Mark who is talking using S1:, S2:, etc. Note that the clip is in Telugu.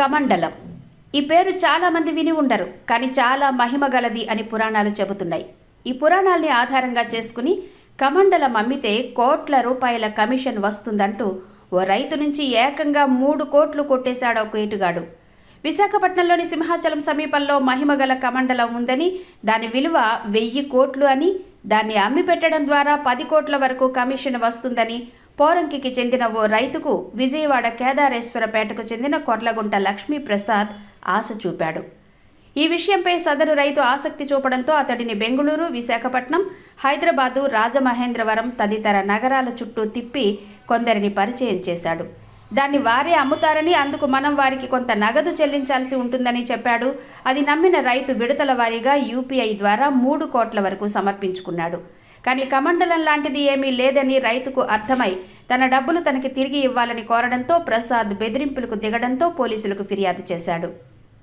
S1: కమండలం. ఈ పేరు చాలామంది విని ఉండరు కానీ చాలా మహిమ గలది అని పురాణాలు చెబుతున్నాయి. ఈ పురాణాల్ని ఆధారంగా చేసుకుని కమండలం అమ్మితే కోట్ల రూపాయల కమిషన్ వస్తుందంటూ ఓ రైతు నుంచి ఏకంగా మూడు కోట్లు కొట్టేశాడు ఒక ఏటుగాడు. విశాఖపట్నంలోని సింహాచలం సమీపంలో మహిమగల కమండలం ఉందని దాని విలువ వెయ్యి కోట్లు అని దాన్ని అమ్మి పెట్టడం ద్వారా పది కోట్ల వరకు కమిషన్ వస్తుందని పోరంకికి చెందిన ఓ రైతుకు విజయవాడ కేదారేశ్వరపేటకు చెందిన కొర్లగుంట లక్ష్మీప్రసాద్ ఆశ చూపాడు. ఈ విషయంపై సదరు రైతు ఆసక్తి చూపడంతో అతడిని బెంగళూరు విశాఖపట్నం హైదరాబాదు రాజమహేంద్రవరం తదితర నగరాల చుట్టూ తిప్పి కొందరిని పరిచయం చేశాడు. దాన్ని వారే అమ్ముతారని అందుకు మనం వారికి కొంత నగదు చెల్లించాల్సి ఉంటుందని చెప్పాడు. అది నమ్మిన రైతు విడతల వారీగా యూపీఐ ద్వారా మూడు కోట్ల వరకు సమర్పించుకున్నాడు. కానీ కమండలం లాంటిది ఏమీ లేదని రైతుకు అర్థమై తన డబ్బులు తనకి తిరిగి ఇవ్వాలని కోరడంతో ప్రసాద్ బెదిరింపులకు దిగడంతో పోలీసులకు ఫిర్యాదు చేశాడు.